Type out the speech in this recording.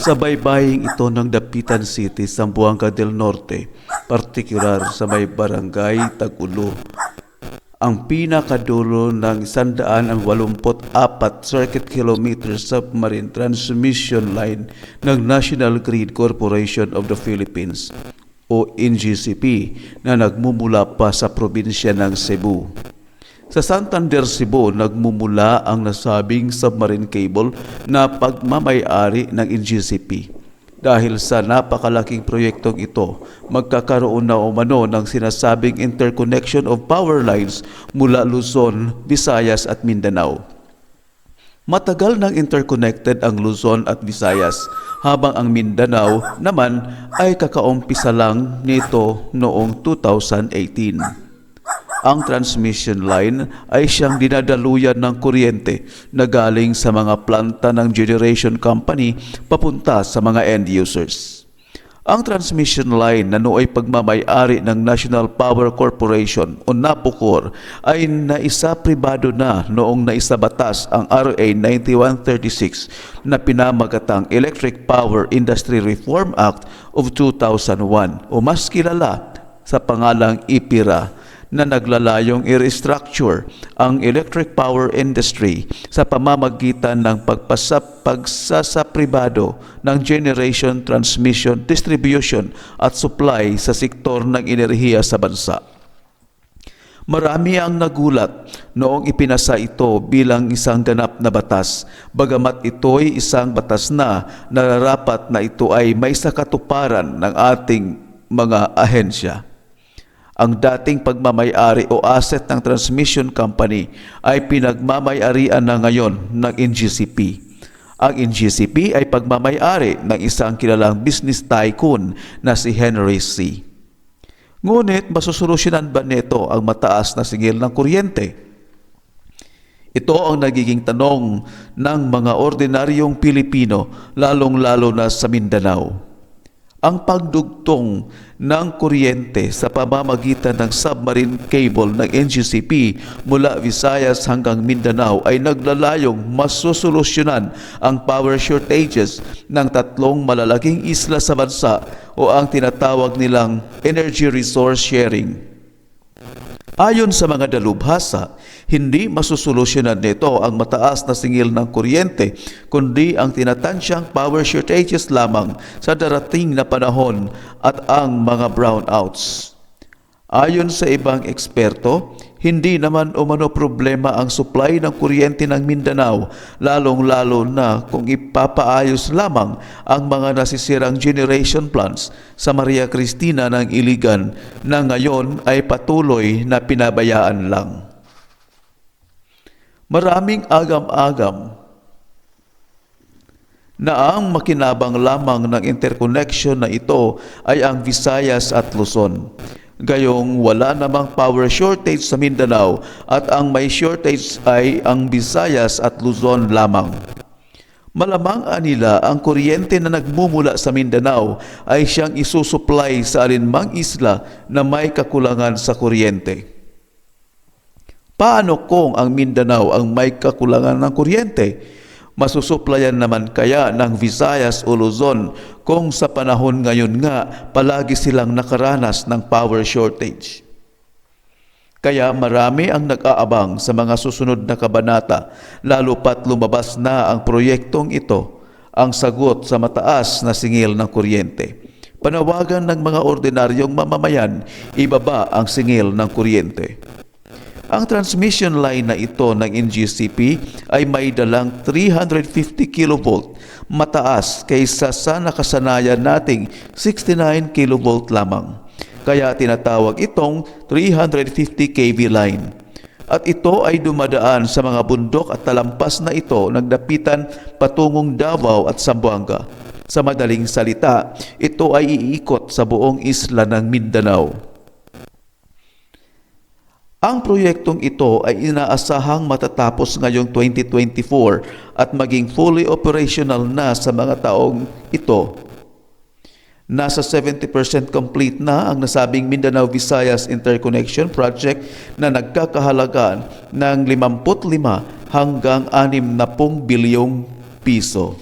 Sa baybaying ito ng Dapitan City, Zamboanga del Norte, partikular sa may barangay Tagulo, ang pinakadulo ng 184 circuit kilometer submarine transmission line ng National Grid Corporation of the Philippines o NGCP na nagmumula pa sa probinsya ng Cebu. Sa Santander, Cebu, nagmumula ang nasabing submarine cable na pagmamayari ng NGCP. Dahil sa napakalaking proyektong ito, magkakaroon na umano ng sinasabing interconnection of power lines mula Luzon, Visayas at Mindanao. Matagal nang interconnected ang Luzon at Visayas, habang ang Mindanao naman ay kakaumpisa lang nito noong 2018. Ang transmission line ay siyang dinadaluyan ng kuryente na galing sa mga planta ng generation company papunta sa mga end users. Ang transmission line na nooy pagmamayari ng National Power Corporation o NAPOCOR ay naisa pribado na noong naisabatas ang RA 9136 na pinamagatang Electric Power Industry Reform Act of 2001 o mas kilala sa pangalang IPIRA na naglalayong i-restructure ang electric power industry sa pamamagitan ng pagpasap pagsasapribado ng generation, transmission, distribution at supply sa sektor ng enerhiya sa bansa. Marami ang nagulat noong ipinasa ito bilang isang ganap na batas, bagamat ito'y isang batas na nararapat na ito ay may sakatuparan ng ating mga ahensya. Ang dating pagmamayari o asset ng transmission company ay pinagmamayarian na ngayon ng NGCP. Ang NGCP ay pagmamayari ng isang kilalang business tycoon na si Henry C. Ngunit masusolusyonan ba nito ang mataas na singil ng kuryente? Ito ang nagiging tanong ng mga ordinaryong Pilipino, lalong-lalo na sa Mindanao. Ang pagdugtong ng kuryente sa pamamagitan ng submarine cable ng NGCP mula Visayas hanggang Mindanao ay naglalayong masusolusyonan ang power shortages ng tatlong malalaking isla sa bansa o ang tinatawag nilang energy resource sharing. Ayon sa mga dalubhasa, hindi masusolusyonan nito ang mataas na singil ng kuryente, kundi ang tinatansyang power shortages lamang sa darating na panahon at ang mga brownouts. Ayon sa ibang eksperto, hindi naman umano problema ang supply ng kuryente ng Mindanao, lalong-lalo na kung ipapaayos lamang ang mga nasisirang generation plants sa Maria Cristina ng Iligan na ngayon ay patuloy na pinabayaan lang. Maraming agam-agam na ang makinabang lamang ng interconnection na ito ay ang Visayas at Luzon. Gayong wala namang power shortage sa Mindanao at ang may shortage ay ang Visayas at Luzon lamang. Malamang anila ang kuryente na nagmumula sa Mindanao ay siyang isusupply sa alinmang isla na may kakulangan sa kuryente. Paano kung ang Mindanao ang may kakulangan ng kuryente? Masusuplayan naman kaya ng Visayas o Luzon kung sa panahon ngayon nga palagi silang nakaranas ng power shortage. Kaya marami ang nag-aabang sa mga susunod na kabanata, lalo pat lumabas na ang proyektong ito, ang sagot sa mataas na singil ng kuryente. Panawagan ng mga ordinaryong mamamayan, ibaba ang singil ng kuryente. Ang transmission line na ito ng NGCP ay may dalang 350 kV mataas kaysa sa nakasanayan nating 69 kV lamang. Kaya tinatawag itong 350 kV line. At ito ay dumadaan sa mga bundok at talampas na ito nagdapitan patungong Davao at Zamboanga. Sa madaling salita, ito ay iikot sa buong isla ng Mindanao. Ang proyektong ito ay inaasahang matatapos ngayong 2024 at maging fully operational na sa mga taong ito. Nasa 70% complete na ang nasabing Mindanao Visayas Interconnection Project na nagkakahalagaan ng 55 hanggang 60 bilyong piso.